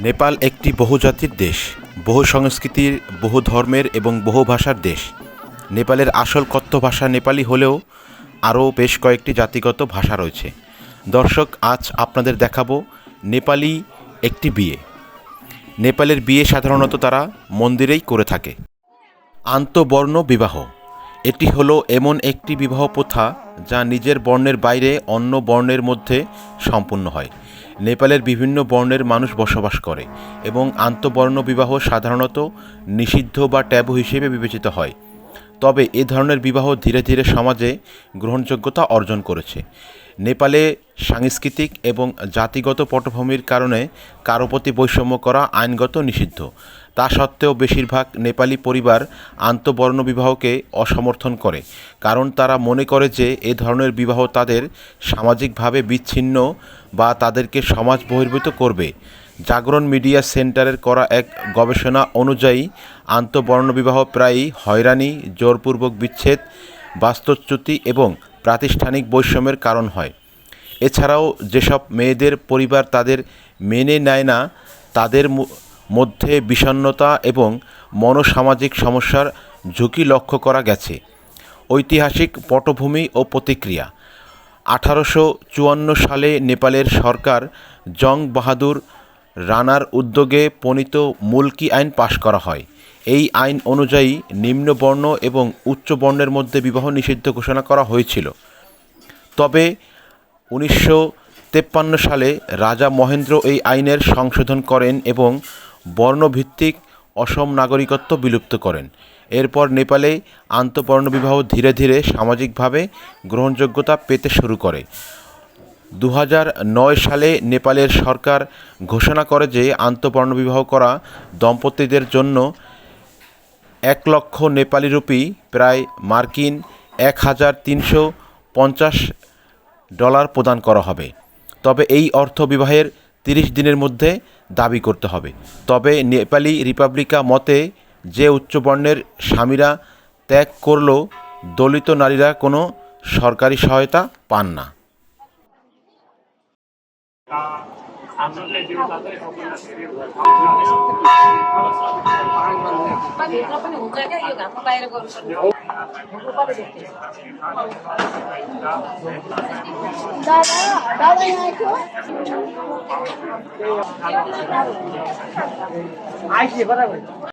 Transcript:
নেপাল একটি বহুজাতির দেশ, বহু সংস্কৃতির, বহু ধর্মের এবং বহু ভাষার দেশ। নেপালের আসল কথ্য ভাষা নেপালি হলেও আরও বেশ কয়েকটি জাতিগত ভাষা রয়েছে। দর্শক, আজ আপনাদের দেখাবো নেপালি একটি বিয়ে। নেপালের বিয়ে সাধারণত তারা মন্দিরেই করে থাকে। আন্তবর্ণ বিবাহ। এটি হলো এমন একটি বিবাহ প্রথা যা নিজের বর্ণের বাইরে অন্য বর্ণের মধ্যে সম্পূর্ণ হয়। নেপালের বিভিন্ন বর্ণের মানুষ বসবাস করে এবং আন্তবর্ণ বিবাহ সাধারণত নিষিদ্ধ বা ট্যাবু হিসেবে বিবেচিত হয়। তবে এ ধরনের বিবাহ ধীরে ধীরে সমাজে গ্রহণযোগ্যতা অর্জন করেছে। নেপালে সাংস্কৃতিক এবং জাতিগত পটভূমির কারণে কারও প্রতি বৈষম্য করা আইনগত নিষিদ্ধ। তা সত্ত্বেও বেশিরভাগ নেপালি পরিবার আন্তবর্ণ বিবাহকে অসমর্থন করে, কারণ তারা মনে করে যে এ ধরনের বিবাহ তাদের সামাজিকভাবে বিচ্ছিন্ন বা তাদেরকে সমাজ বহির্ভূত করবে। জাগরণ মিডিয়া সেন্টারের করা এক গবেষণা অনুযায়ী আন্তবর্ণ বিবাহ প্রায়ই হয়রানি, জোরপূর্বক বিচ্ছেদ, বাস্তুচ্যুতি এবং প্রাতিষ্ঠানিক বৈষম্যের কারণ হয়। এছাড়াও যেসব মেয়েদের পরিবার তাদের মেনে নেয় না, তাদের মধ্যে বিষণ্ণতা এবং মনোসামাজিক সমস্যার ঝুঁকি লক্ষ্য করা গেছে। ঐতিহাসিক পটভূমি ও প্রতিক্রিয়া। আঠারোশো চুয়ান্ন সালে নেপালের সরকার জং বাহাদুর রানার উদ্যোগে প্রণীত মুলকি আইন পাশ করা হয়। এই আইন অনুযায়ী নিম্নবর্ণ এবং উচ্চবর্ণের মধ্যে বিবাহ নিষিদ্ধ ঘোষণা করা হয়েছিল। তবে উনিশশো তেপ্পান্ন সালে রাজা মহেন্দ্র এই আইনের সংশোধন করেন এবং বর্ণভিত্তিক অসম নাগরিকত্ব বিলুপ্ত করেন। এরপর নেপালে আন্তঃবর্ণ বিবাহ ধীরে ধীরে সামাজিকভাবে গ্রহণযোগ্যতা পেতে শুরু করে। দু নয় সালে নেপালের সরকার ঘোষণা করে যে আন্তঃবর্ণ বিবাহ করা দম্পতিদের জন্য এক লক্ষ নেপালি রুপি, প্রায় মার্কিন এক হাজার তিনশো পঞ্চাশ ডলার প্রদান করা হবে তবে এই অর্থ বিবাহের তিরিশ দিনের মধ্যে দাবি করতে হবে তবে নেপালি রিপাবলিকা মতে যে উচ্চবর্ণের স্বামীরা ত্যাগ করলেও দলিত নারীরা কোনো সরকারি সহায়তা পান না भित्र 아이씨, 뭐라고.